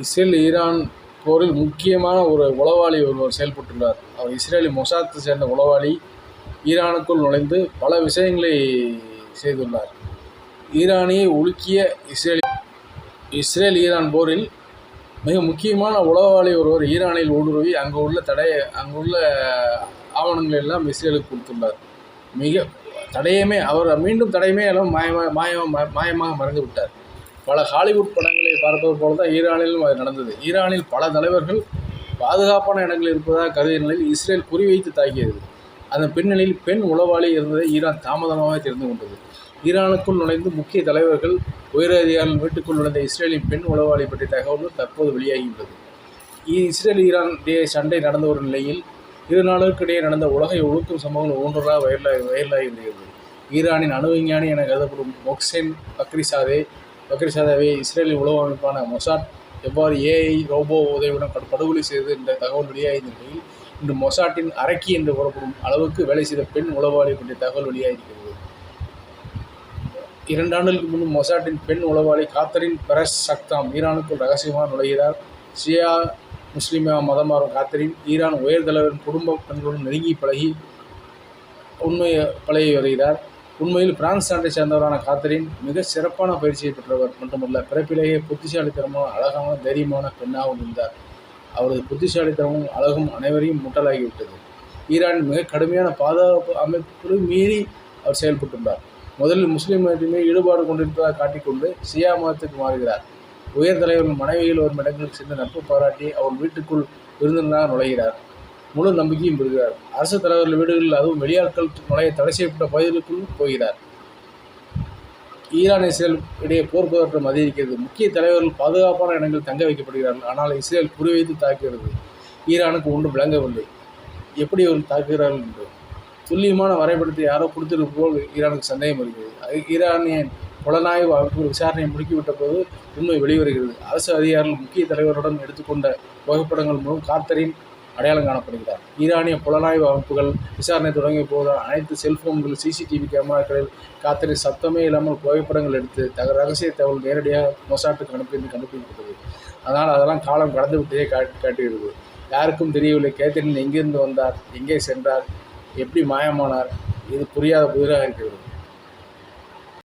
Israel Iran போரில் முக்கியமான ஒரு உளவாளி ஒருவர் செயல்பட்டுள்ளார் அவர் இஸ்ரேலி மொசாத்தை சேர்ந்த உளவாளி. ஈரானுக்குள் நுழைந்து பல விஷயங்களை செய்துள்ளார். ஈரானியை உலுக்கிய இஸ்ரேல் இஸ்ரேல் ஈரான் போரில் மிக முக்கியமான உளவாளி ஒருவர் ஈரானில் ஊடுருவி அங்கு உள்ள தடை அங்குள்ள ஆவணங்களை எல்லாம் இஸ்ரேலுக்கு கொடுத்துள்ளார். மிக தடையுமே அவர் மீண்டும் தடையுமே எல்லாம் மாயமாக மாயமாக மாயமாக மறந்து விட்டார் பல ஹாலிவுட் படங்களை பார்ப்பது போல தான் ஈரானிலும் அது நடந்தது. ஈரானில் பல தலைவர்கள் பாதுகாப்பான இடங்களில் இருப்பதாக கருதிய நிலையில் இஸ்ரேல் குறிவைத்து தாக்கியது. அதன் பின்னணியில் பெண் உளவாளி இருந்ததை ஈரான் தாமதமாக தெரிந்து கொண்டது. ஈரானுக்குள் நுழைந்து முக்கிய தலைவர்கள் உயரதிகாரிகள் வீட்டுக்குள் நுழைந்த இஸ்ரேலின் பெண் உளவாளி பற்றிய தகவல்கள் தற்போது வெளியாகியுள்ளது. இஸ்ரேல் ஈரான் இடையே சண்டை நடந்த ஒரு நிலையில் இரு நாடுகளுக்கு இடையே நடந்த உலகை ஒழுக்கும் சம்பவங்கள் ஒன்றொன்றாக வயலாகி வயலாகி வருகிறது ஈரானின் அணு விஞ்ஞானி என கருதப்படும் மொக்சென் பக்ரிசாதே பக்ரிசாதாவை இஸ்ரேலின் உளவு அமைப்பான மொசாட் எவ்வாறு ஏஐ ரோபோ உதவியுடன் படுகொலை செய்தது என்ற தகவல் வெளியாகிய நிலையில் இன்று மொசாட்டின் அரக்கி என்று கூறப்படும் அளவுக்கு வேலை செய்த பெண் உளவாளி பற்றிய தகவல் வெளியாகியிருக்கிறது. இரண்டு ஆண்டுகளுக்கு முன்பு மொசாட்டின் பெண் உளவாளி காத்தரின் பெரஸ் சக்தாம் ஈரானுக்குள் ரகசியமாக நுழைகிறார். ஷியா முஸ்லிமா மதமாறும் காத்தரின் ஈரான் உயர்தலைவரின் குடும்ப பெண்களுடன் நெருங்கி பழகி உண்மை பழகி வருகிறார். உண்மையில் பிரான்ஸ் நாட்டை சேர்ந்தவரான காத்தரின் மிக சிறப்பான பயிற்சியை பெற்றவர் மட்டுமல்ல பிறப்பிலேயே புத்திசாலித்தனமான அழகான தைரியமான பெண்ணாகவும் இருந்தார். அவரது புத்திசாலித்தனமும் அழகும் அனைவரையும் முட்டலாகிவிட்டது ஈரானின் மிக கடுமையான பாதுகாப்பு அமைப்பு மீறி அவர் செயல்பட்டுள்ளார். முதலில் முஸ்லீம் மதத்தின் மீது ஈடுபாடு கொண்டிருப்பதாக காட்டிக்கொண்டு சியா மதத்துக்கு மாறுகிறார். உயர் தலைவர்கள் மனைவியில் ஒரு இடங்களுக்கு சென்று நட்பு பாராட்டி அவர் வீட்டுக்குள் விருந்தினராக நுழைகிறார். முழு நம்பிக்கையும் பெறுகிறார். அரசு தலைவர்கள் வீடுகளில் அதுவும் வெளியாட்கள் நுழைய தடை செய்யப்பட்ட பகுதிகளுக்குள் போகிறார். ஈரான் இஸ்ரேல் இடையே போர் பதற்றம் அதிகரிக்கிறது. முக்கிய தலைவர்கள் பாதுகாப்பான இடங்களில் தங்க வைக்கப்படுகிறார்கள். ஆனால் இஸ்ரேல் குறிவைத்து தாக்குகிறது. ஈரானுக்கு ஒன்றும் விளங்கவில்லை. எப்படி அவர்கள் தாக்குகிறார்கள் என்று. துல்லியமான வரைபடத்தை யாரோ கொடுத்திருப்பது போல் ஈரானுக்கு சந்தேகம் வருகிறது. அது ஈரானியன் புலனாய்வு அமைப்பு விசாரணையை முடுக்கிவிட்ட போது உண்மை வெளிவருகிறது. அரசு அதிகாரிகள் முக்கிய தலைவருடன் எடுத்துக்கொண்ட புகைப்படங்கள் மூலம் காத்தரின் அடையாளம் காணப்படுகிறார். ஈரானிய புலனாய்வு அமைப்புகள் விசாரணை தொடங்கிய போது அனைத்து செல்போன்கள் சிசிடிவி கேமராக்களில் காத்திரை சத்தமே இல்லாமல் புகைப்படங்கள் எடுத்து தக ரகசிய தகவல் நேரடியாக மொசாட்டுக்கு அனுப்பி கண்டுபிடிக்கப்பட்டது. அதனால் அதெல்லாம் காலம் கடந்து விட்டதே காட்டி காட்டுகிறது யாருக்கும் தெரியவில்லை. கேத்தரின் எங்கிருந்து வந்தார்? எங்கே சென்றார்? எப்படி மாயமானார்? இது புரியாத புதிராக இருக்கிறது.